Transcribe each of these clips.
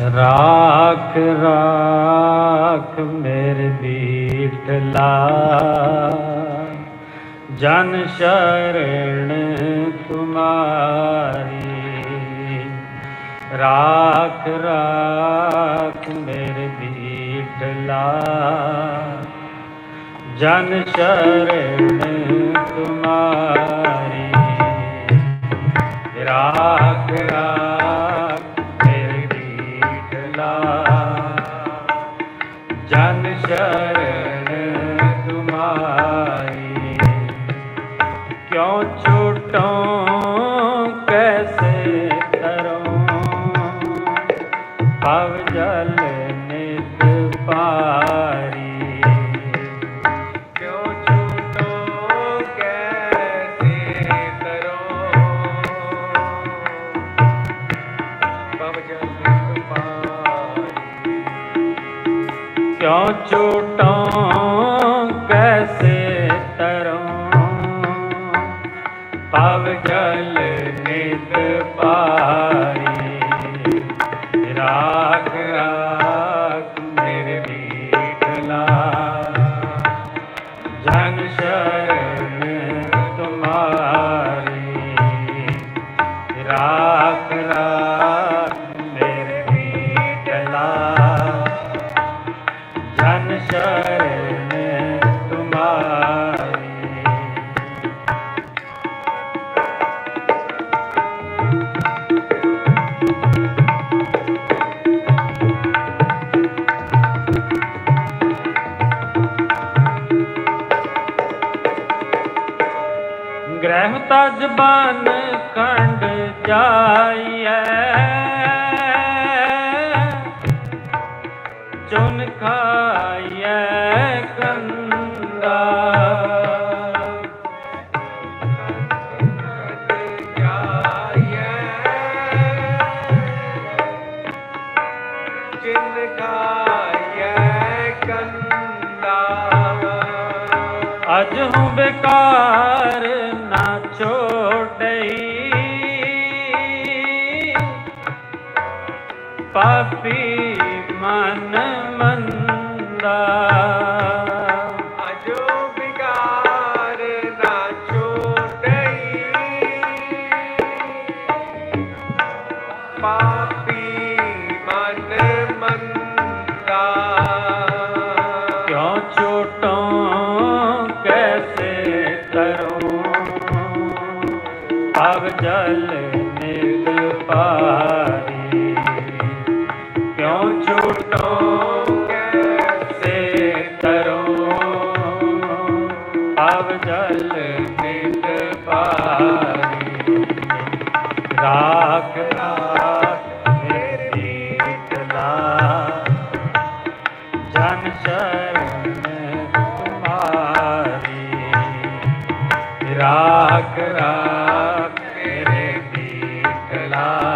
ਰਾਖ ਰਾਖ ਮੇਰੇ ਬੀਠਲਾ ਜਨ ਸ਼ਰਣ ਤੁਮਾਰੀ। ਰਾਖ ਰਾਖ ਮੇਰੇ ਬੀਠਲਾ ਜਨ ਸ਼ਰਣ ਤੁਮਾਰੀ। ਰਾਖ ਰਾਖ ਕਿਉਂ ਛੂਟੋਂ ਕੈਸੇ ਤਰੋਂ? ਪਵ ਜਲ ਨਿਤ ਪਾਰੀ ਕਿਉਂ ਛੂਟੋ ਕੈਸੇ ਕਰੋ ਬਬ ਜਲ ਤੁਮਾਰੀ ਕਿਉਂ ਛੂਟੋਂ ਪਾਰੀ ਰਾਖ ਰਾਖ ਮੇਰੇ ਬੀਟਲਾ ਜਨ ਸ਼ਰਨ ਗ੍ਰਹਿ ਤਜ ਬਨ ਖੰਡ ਜਾਈਐ ਚੁਨ ਖਾਈਐ ਕੰਦਾ। ਅਜ ਹੂੰ ਬੇਕਾਰ papi ਅਬ ਜਲ ਨਿਤ ਪਾਰੀ। ਰਾਖ ਰਾਖ ਮੇਰੀ ਕਲਾ ਜਨ ਸ਼ਰਨ ਤੁਮਾਰੀ ਰਾਖ ਰਾਖ ਮੇਰੇ ਬੀਟਲਾ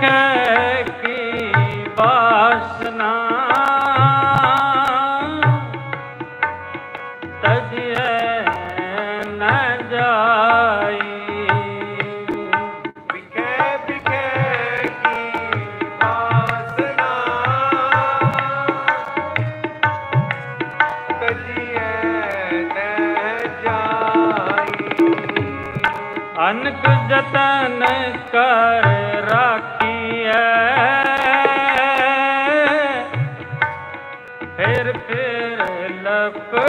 ਕੀ ਬਾਸਨਾ ਤਜਿਐ ਨ ਜਾਈ। ਵਿਖੇ ਵਿਖੇ ਕੀ ਵਾਸਨਾ? ਤਜੀਐ ਨ ਜਾਈ। ਅਨਕ ਜਤਨ ਫਿਰ ਫਿਰ ਲਪਟਾਈ।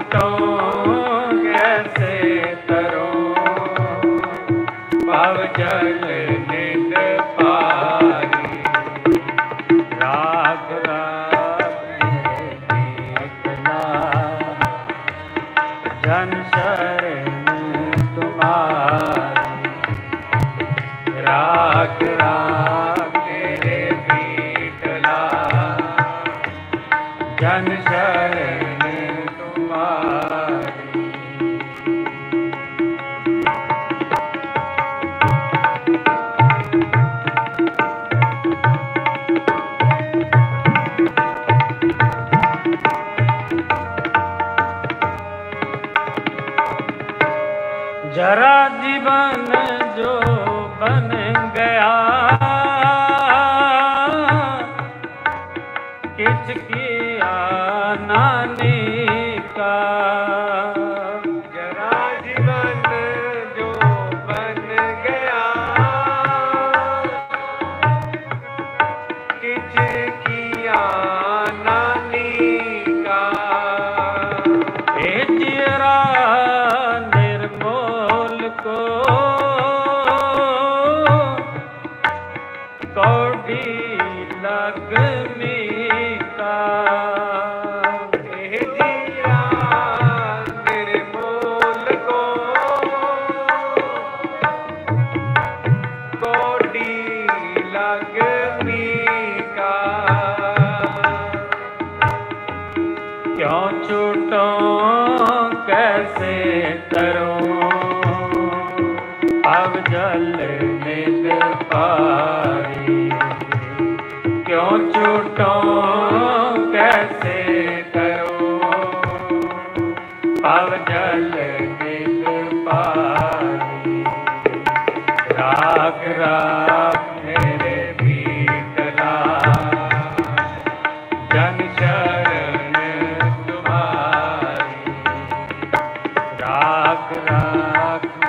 i'm sunset. जिसकी ਤੋਂ ਕੈਸੇ ਕਰੋ? ਪਵ ਜਲ ਦਿਲ ਪਾਈ। ਰਾਗ ਰਾਗ ਮੇਰੇ ਬੀਤਲਾ ਜਨ ਚਰਨ ਤੁਮਾਰੀ ਰਾਗ ਰਾਗ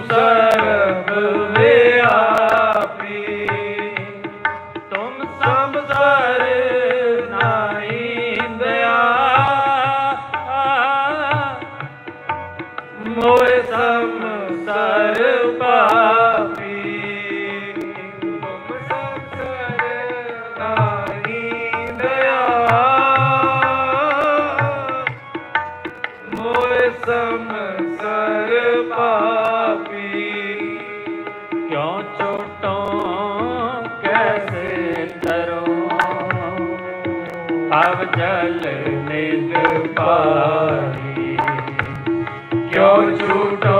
Musa ਜਲ ਨਿਜ ਪਾਹੀ। ਕਿਉ ਛੂਟੋ